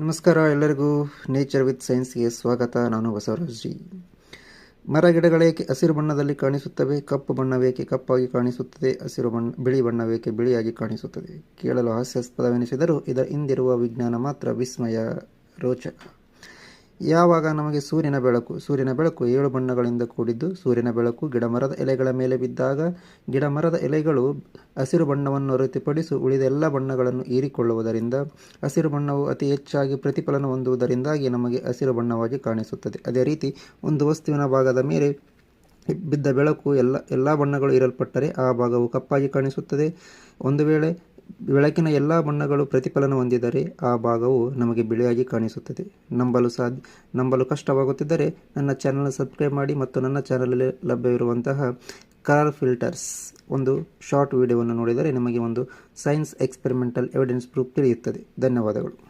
ನಮಸ್ಕಾರ ಎಲ್ಲರಿಗೂ nature with ಸೈನ್ಸ್ಗೆ ಸ್ವಾಗತ. ನಾನು ಬಸವರಾಜ್ ಜಿ. ಮರಗಿಡಗಳೇಕೆ ಹಸಿರು ಬಣ್ಣದಲ್ಲಿ ಕಾಣಿಸುತ್ತವೆ? ಕಪ್ಪು ಬಣ್ಣವೇಕೆ ಕಪ್ಪಾಗಿ ಕಾಣಿಸುತ್ತದೆ? ಹಸಿರು ಬಣ್ಣ, ಬಿಳಿ ಬಣ್ಣವೇಕೆ ಬಿಳಿಯಾಗಿ ಕಾಣಿಸುತ್ತದೆ? ಕೇಳಲು ಹಾಸ್ಯಾಸ್ಪದವೆನಿಸಿದರೂ ಇದರ ಹಿಂದಿರುವ ವಿಜ್ಞಾನ ಮಾತ್ರ ವಿಸ್ಮಯ ರೋಚಕ. ಯಾವಾಗ ನಮಗೆ ಸೂರ್ಯನ ಬೆಳಕು ಸೂರ್ಯನ ಬೆಳಕು ಏಳು ಬಣ್ಣಗಳಿಂದ ಕೂಡಿದ್ದು, ಸೂರ್ಯನ ಬೆಳಕು ಗಿಡಮರದ ಎಲೆಗಳ ಮೇಲೆ ಬಿದ್ದಾಗ, ಗಿಡಮರದ ಎಲೆಗಳು ಹಸಿರು ಬಣ್ಣವನ್ನು ಹೊರತುಪಡಿಸಿ ಉಳಿದ ಎಲ್ಲ ಬಣ್ಣಗಳನ್ನು ಹೀರಿಕೊಳ್ಳುವುದರಿಂದ, ಹಸಿರು ಬಣ್ಣವು ಅತಿ ಹೆಚ್ಚಾಗಿ ಪ್ರತಿಫಲನ ಹೊಂದುವುದರಿಂದಾಗಿ ನಮಗೆ ಹಸಿರು ಬಣ್ಣವಾಗಿ ಕಾಣಿಸುತ್ತದೆ. ಅದೇ ರೀತಿ, ಒಂದು ವಸ್ತುವಿನ ಭಾಗದ ಮೇಲೆ ಬಿದ್ದ ಬೆಳಕು ಎಲ್ಲ ಎಲ್ಲ ಬಣ್ಣಗಳು ಇರಲ್ಪಟ್ಟರೆ ಆ ಭಾಗವು ಕಪ್ಪಾಗಿ ಕಾಣಿಸುತ್ತದೆ. ಒಂದು ವೇಳೆ ಬೆಳಕಿನ ಎಲ್ಲ ಬಣ್ಣಗಳು ಪ್ರತಿಫಲನ ಹೊಂದಿದರೆ ಆ ಭಾಗವು ನಮಗೆ ಬಿಳಿಯಾಗಿ ಕಾಣಿಸುತ್ತದೆ. ನಂಬಲು ಸಾಧ್ಯ, ನಂಬಲು ಕಷ್ಟವಾಗುತ್ತಿದ್ದರೆ ನನ್ನ ಚಾನಲ್ ಸಬ್ಸ್ಕ್ರೈಬ್ ಮಾಡಿ ಮತ್ತು ನನ್ನ ಚಾನಲಲ್ಲಿ ಲಭ್ಯವಿರುವಂತಹ ಕಲರ್ ಫಿಲ್ಟರ್ಸ್ ಒಂದು ಶಾರ್ಟ್ ವಿಡಿಯೋವನ್ನು ನೋಡಿದರೆ ನಿಮಗೆ ಒಂದು ಸೈನ್ಸ್ ಎಕ್ಸ್ಪೆರಿಮೆಂಟಲ್ ಎವಿಡೆನ್ಸ್ ಪ್ರೂಫ್ ತಿಳಿಯುತ್ತದೆ. ಧನ್ಯವಾದಗಳು.